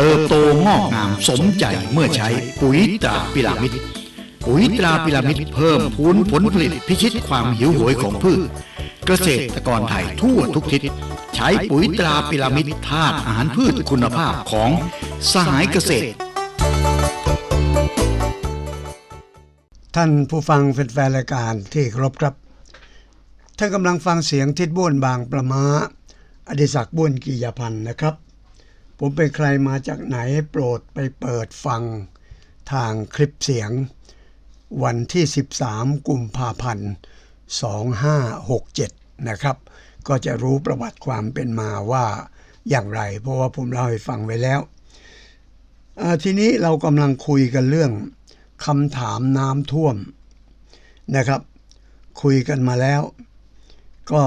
เติบโตงอกงามสมใจเมื่อใช้ปุ๋ยตราพิรามิดปุ๋ยตราพิรามิดเพิ่มพูนผลผลิตพิชิตความหิวโหยของพืช เกษตรกรไทยทั่วทุกทิศใช้ปุ๋ยตราพิรามิดธาตุอาหารพืชคุณภาพของสหายเกษตร ท่านผู้ฟังแฟนรายการที่เคารพครับ ท่านกำลังฟังเสียงทิดบ้วนบางประมาอดิศักดิ์บ้วนกิยพันธ์นะครับ ผมเป็นใครมาจากไหนโปรดไปเปิดฟังทางคลิปเสียง วันที่ 13 กุมภาพันธ์ 2567 นะครับ ก็จะรู้ประวัติความเป็นมาว่าอย่างไร เพราะว่าผมเล่าให้ฟังไว้แล้ว ทีนี้เรากำลังคุยกันเรื่องคำถามน้ำท่วมนะครับ คุยกันมาแล้ว ก็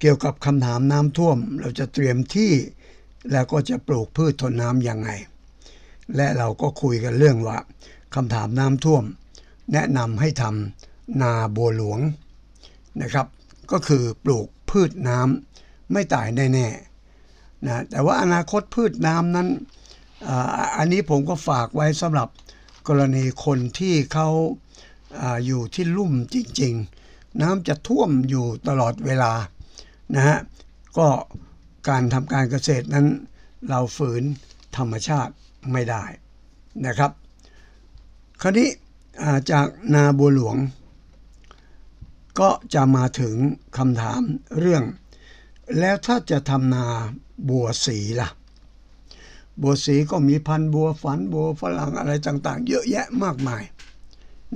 เกี่ยวกับคำถามน้ำท่วม เราจะเตรียมที่ แล้วก็จะปลูกพืชทนน้ำยังไง และเราก็คุยกันเรื่องว่าคำถามน้ำท่วม แนะนำให้ทำนาบัวหลวงนะครับ ก็คือปลูกพืชน้ำไม่ตายแน่ๆนะแต่ว่าอนาคตพืชน้ำนั้นอ,อันนี้ผมก็ฝากไว้สำหรับกรณีคนที่เขาอาอยู่ที่ลุ่มจริง ๆ น้ำจะท่วมอยู่ตลอดเวลานะฮะก็ การทำการเกษตรนั้น เราฝืนธรรมชาติไม่ได้นะครับ คราวนี้จากนาบัวหลวง ก็จะมาถึงคำถามเรื่อง แล้วถ้าจะทำนาบัวสีล่ะ บัวสีก็มีพันธุ์บัวฝันบัวฝรั่งอะไรต่างๆ เยอะแยะมากมาย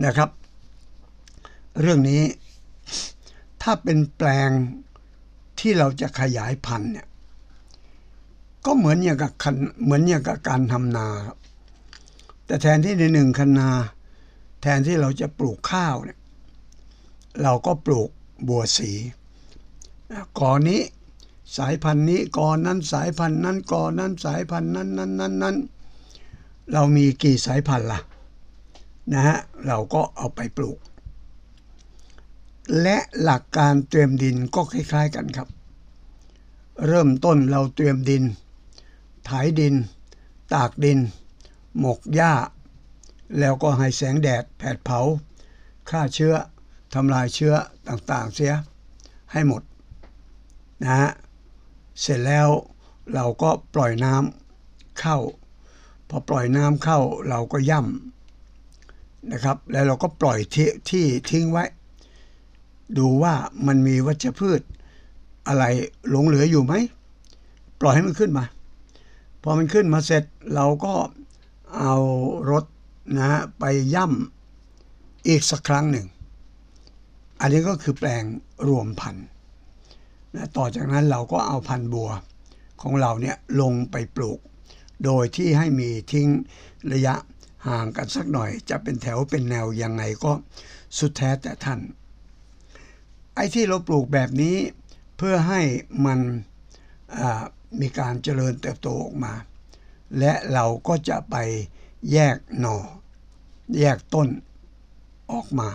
นะครับ เรื่องนี้ถ้าเป็นแปลงที่เราจะขยายพันธุ์เนี่ย ก็เหมือนอย่างกับคันเหมือนอย่างกับการทำนาครับแต่แทนที่ในหนึ่งคันนา แทนที่เราจะปลูกข้าวเนี่ยเราก็ปลูกบัวสีกอนี้สายพันธุ์นี้กอนั้นสายพันธุ์นั้นกอนนั้นสายพันธุ์นั้นนั้นนั้นนั้นเรามีกี่สายพันธุ์ล่ะนะฮะเราก็เอาไปปลูก และหลักการเตรียมดินก็คล้าย ๆกันครับ เริ่มต้นเราเตรียมดิน ไถดิน ตากดิน หมกหญ้า แล้วก็ให้แสงแดดแผดเผาฆ่าเชื้อทำลายเชื้อต่างๆเสียให้หมดนะฮะเสร็จแล้วเราก็ปล่อยน้ำเข้า พอปล่อยน้ำเข้าเราก็ย่ำนะครับ แล้วเราก็ปล่อยที่ที่ทิ้งไว้ ดูว่ามันมีวัชพืชอะไรหลงเหลืออยู่ไหม ปล่อยให้มันขึ้นมา พอมันขึ้นมาเสร็จเราก็เอารถนะไปย่ำอีกสักครั้งหนึ่ง อันนี้ก็คือแปลงรวมพันธุ์นะต่อจากนั้นเราก็เอาพันธุ์บัวของเราเนี่ยลงไปปลูก โดยที่ให้มีทิ้งระยะห่างกันสักหน่อย จะเป็นแถวเป็นแนวยังไงก็สุดแท้แต่ท่าน ไอ้ที่เราปลูกแบบนี้เพื่อให้มันอ่า มีการเจริญเติบโตออกมา และเราก็จะไปแยกหน่อ แยกต้นออกมา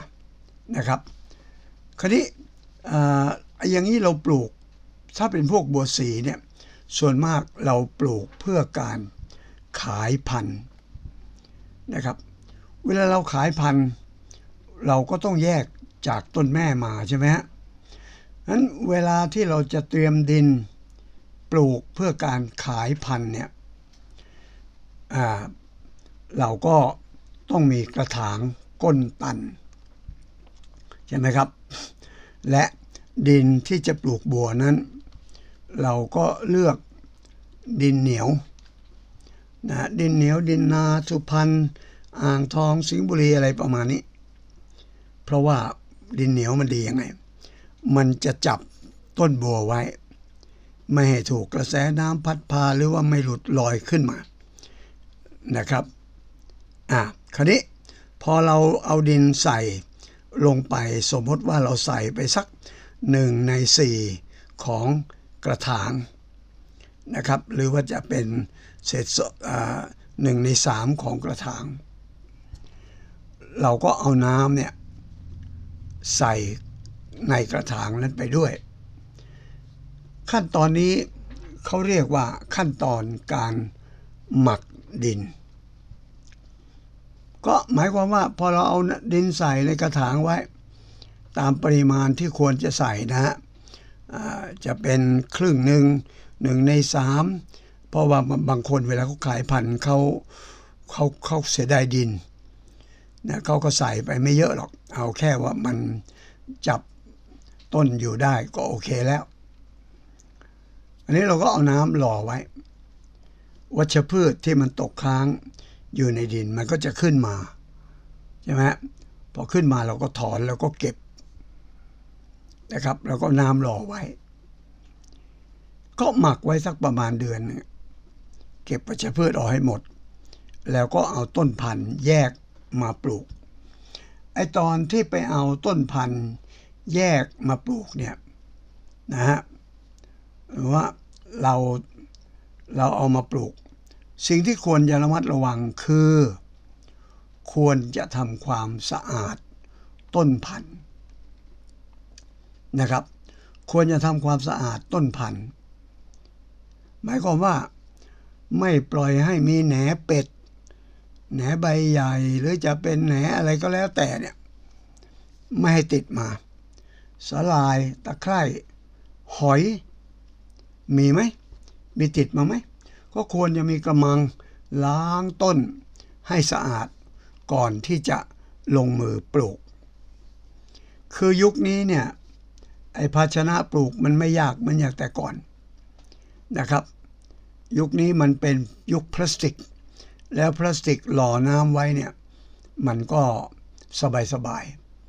นะครับ คราวนี้อ่าอย่างนี้เราปลูกถ้าเป็นพวกบัวสีเนี่ยส่วนมากเราปลูกเพื่อการขายพันธุ์นะครับ เวลาเราขายพันธุ์เราก็ต้องแยกจากต้นแม่มาใช่ไหมฮะนั้นเวลาที่เราจะเตรียมดิน ปลูกเพื่อการขายพันธุ์เนี่ยเราก็ต้องมีกระถางก้นตัน ใช่ไหมครับ และดินที่จะปลูกบัวนั้น เราก็เลือกดินเหนียวนะดินเหนียวดินนาสุพรรณอ่างทองสิงห์บุรีอะไรประมาณนี้ เพราะว่าดินเหนียวมันดียังไง มันจะจับต้นบัวไว้ ไม่ให้ถูกกระแสน้ำพัดพาหรือว่าไม่หลุดลอยขึ้นมานะครับอะคราวนี้พอเราเอาดินใส่ลงไปสมมติว่าเราใส่ไปสักหนึ่งในสี่ของกระถางนะครับ หรือว่าจะเป็นเศษหนึ่งในสามของกระถาง เราก็เอาน้ำเนี่ยใส่ในกระถางนั้นไปด้วย ขั้นตอนนี้เขาเรียกว่าขั้นตอนการหมักดิน ก็หมายความว่าพอเราเอาดินใส่ในกระถางไว้ ตามปริมาณที่ควรจะใส่นะฮะจะเป็นครึ่งหนึ่งหนึ่งในสามเพราะว่าบางคนเวลาเขาขายพันธุ์เขาเขาเขาเสียดายดินนะเขาก็ใส่ไปไม่เยอะหรอก เอาแค่ว่ามันจับต้นอยู่ได้ก็โอเคแล้ว นนี้เราก็เอาน้ำหล่อไว้ วัชพืชที่มันตกค้างอยู่ในดินมันก็จะขึ้นมาใช่ไหมพอขึ้นมาเราก็ถอนแล้วก็เก็บนะครับ แล้วก็น้ำหล่อไว้ ก็หมักไว้สักประมาณเดือน เก็บวัชพืชออกให้หมด แล้วก็เอาต้นพันธุ์แยกมาปลูกไอตอนที่ไปเอาต้นพันธุ์แยกมาปลูกเนี่ยนะฮะ ว่าเราเราเอามาปลูก สิ่งที่ควรจะระมัดระวังคือ ควรจะทำความสะอาดต้นพันธุ์นะครับ ควรจะทำความสะอาดต้นพันธุ์หมายความว่าไม่ปล่อยให้มีแหนเป็ด แหนใบใหญ่หรือจะเป็นแหนอะไรก็แล้วแต่เนี่ยไม่ให้ติดมาสาลายตะไคร่หอย มีไหม มีติดมาไหม ก็ควรจะมีกระมังล้างต้นให้สะอาดก่อนที่จะลงมือปลูก คือยุคนี้เนี่ยไอภาชนะปลูกมันไม่ยากเหมันอย่างแต่ก่อนนะครับ ยุคนี้มันเป็นยุคพลาสติก แล้วพลาสติกหล่อน้ำไว้เนี่ยมันก็สบายสบาย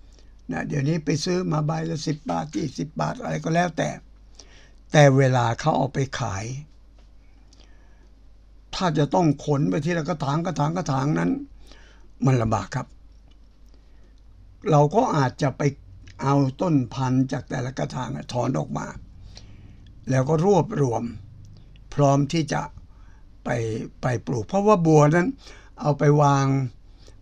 ๆนะเดี๋ยวนี้ไปซื้อมาใบละสิบบาทยี่สิบบาทอะไรก็แล้วแต่ แต่เวลาเขาเอาไปขาย ถ้าจะต้องขนไปที่ละกระถางกระถางกระถางนั้น มันลำบากครับ เราก็อาจจะไปเอาต้นพันธุ์จากแต่ละกระถางถอนออกมา แล้วก็รวบรวม พร้อมที่จะไปไปปลูก เพราะว่าบัวนั้น เอาไปวาง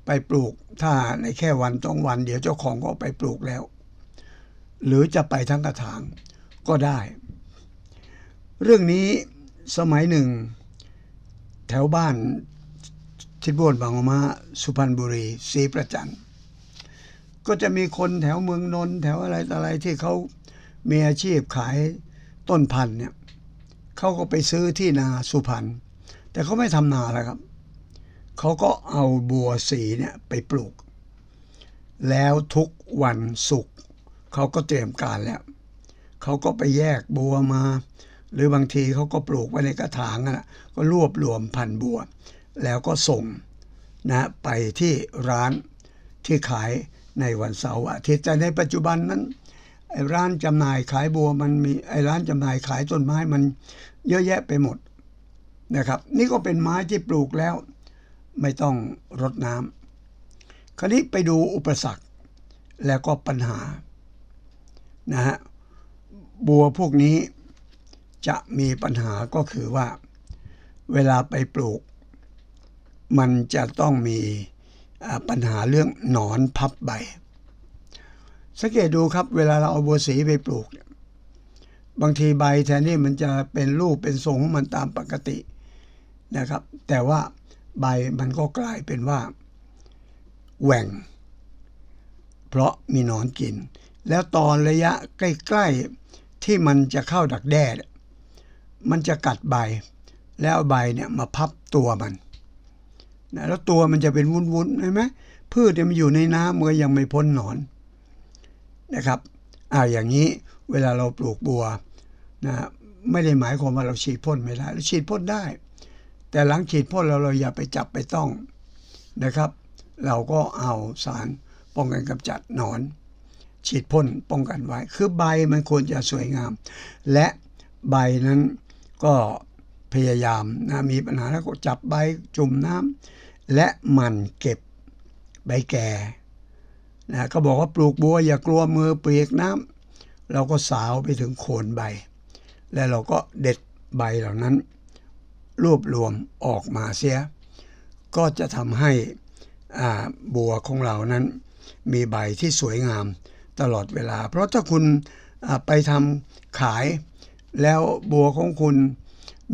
ไปปลูก ถ้าในแค่วันสองวัน เดี๋ยวเจ้าของก็ไปปลูกแล้ว หรือจะไปทั้งกระถางก็ได้ เรื่องนี้สมัยหนึ่ง แถวบ้านทิศบวนบางมะสุพรรณบุรีศรีประจันก็จะมีคนแถวเมืองนนท์แถวอะไรออะไรที่เขามีอาชีพขายต้นพันธุ์เนี่ยเขาก็ไปซื้อที่นาสุพรรณแต่เขาไม่ทำนาแล้วครับเขาก็เอาบัวสีเนี่ยไปปลูก แล้วทุกวันศุกร์เขาก็เตรียมการแล้วเขาก็ไปแยกบัวมา หรือบางทีเขาก็ปลูกไว้ในกระถางนะก็รวบรวมพันธุ์บัว แล้วก็ส่งนะไปที่ร้านที่ขายในวันเสาร์อาทิตย์แต่ในปัจจุบันนั้นไอ้ร้านจำหน่ายขายบัวมันมีไอ้ร้านจำหน่ายขายต้นไม้มันเยอะแยะไปหมดนะครับ นี่ก็เป็นไม้ที่ปลูกแล้วไม่ต้องรดน้ำคราวนี้ไปดูอุปสรรคแล้วก็ปัญหานะฮะบัวพวกนี้ จะมีปัญหาก็คือว่า เวลาไปปลูก มันจะต้องมีปัญหาเรื่องหนอนพับใบ สังเกตดูครับเวลาเราเอาบัวสีไปปลูก บางทีใบแทนที่มันจะเป็นรูปเป็นทรงของมันตามปกตินะครับ แต่ว่าใบมันก็กลายเป็นว่าแหว่ง เพราะมีหนอนกิน แล้วตอนระยะใกล้ ๆที่มันจะเข้าดักแด้ มันจะกัดใบ แล้วใบเนี่ยมาพับตัวมันนะแล้วตัวมันจะเป็นวุ้นๆใช่ไหมพืชเนี่ยมันอยู่ในน้ำมันก็ยังไม่พ้นหนอนนะครับอ่าอย่างนี้เวลาเราปลูกบัวนะไม่ได้หมายความว่าเราฉีดพ่นไม่ได้เราฉีดพ่นได้ แต่หลังฉีดพ่นเราเราอย่าไปจับไปต้องนะครับ เราก็เอาสารป้องกันกำจัดหนอน ฉีดพ่นป้องกันไว้ คือใบมันควรจะสวยงาม และใบนั้น ก็พยายามนะมีปัญหาแล้วก็จับใบจุ่มน้ำและมันเก็บใบแก่นะก็บอกว่าปลูกบัวอย่ากลัวมือเปียกน้ำเราก็สาวไปถึงโคนใบ แล้วเราก็เด็ดใบเหล่านั้น รวบรวมออกมาเสีย ก็จะทำให้อ่าบัวของเรานั้น มีใบที่สวยงามตลอดเวลา เพราะถ้าคุณอ่าไปทำขาย แล้วบัวของคุณ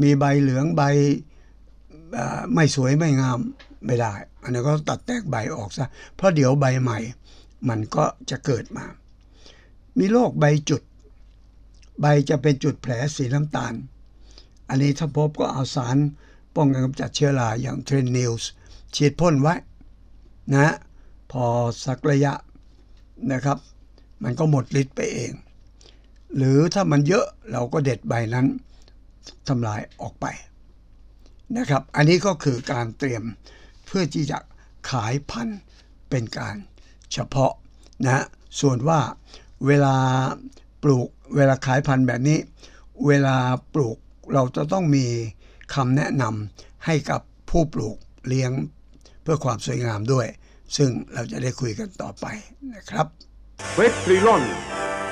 มีใบเหลืองใบไม่สวยไม่งามไม่ได้ อันนี้ก็ตัดแตกใบออกซะ เพราะเดี๋ยวใบใหม่ มันก็จะเกิดมา มีโรคใบจุด ใบจะเป็นจุดแผลสีน้ำตาล อันนี้ถ้าพบก็เอาสารป้องกันกำจัดเชื้อราอย่างเทรนนิลส์ฉีดพ่นไว้นะ พอสักระยะนะครับ มันก็หมดฤทธิ์ไปเอง หรือถ้ามันเยอะเราก็เด็ดใบนั้นทำลายออกไปนะครับ อันนี้ก็คือการเตรียมเพื่อที่จะขายพันธุ์เป็นการเฉพาะนะส่วนว่าเวลาปลูกเวลาขายพันธุ์แบบนี้ เวลาปลูกเราจะต้องมีคำแนะนำให้กับผู้ปลูกเลี้ยงเพื่อความสวยงามด้วย ซึ่งเราจะได้คุยกันต่อไปนะครับเวทริลอน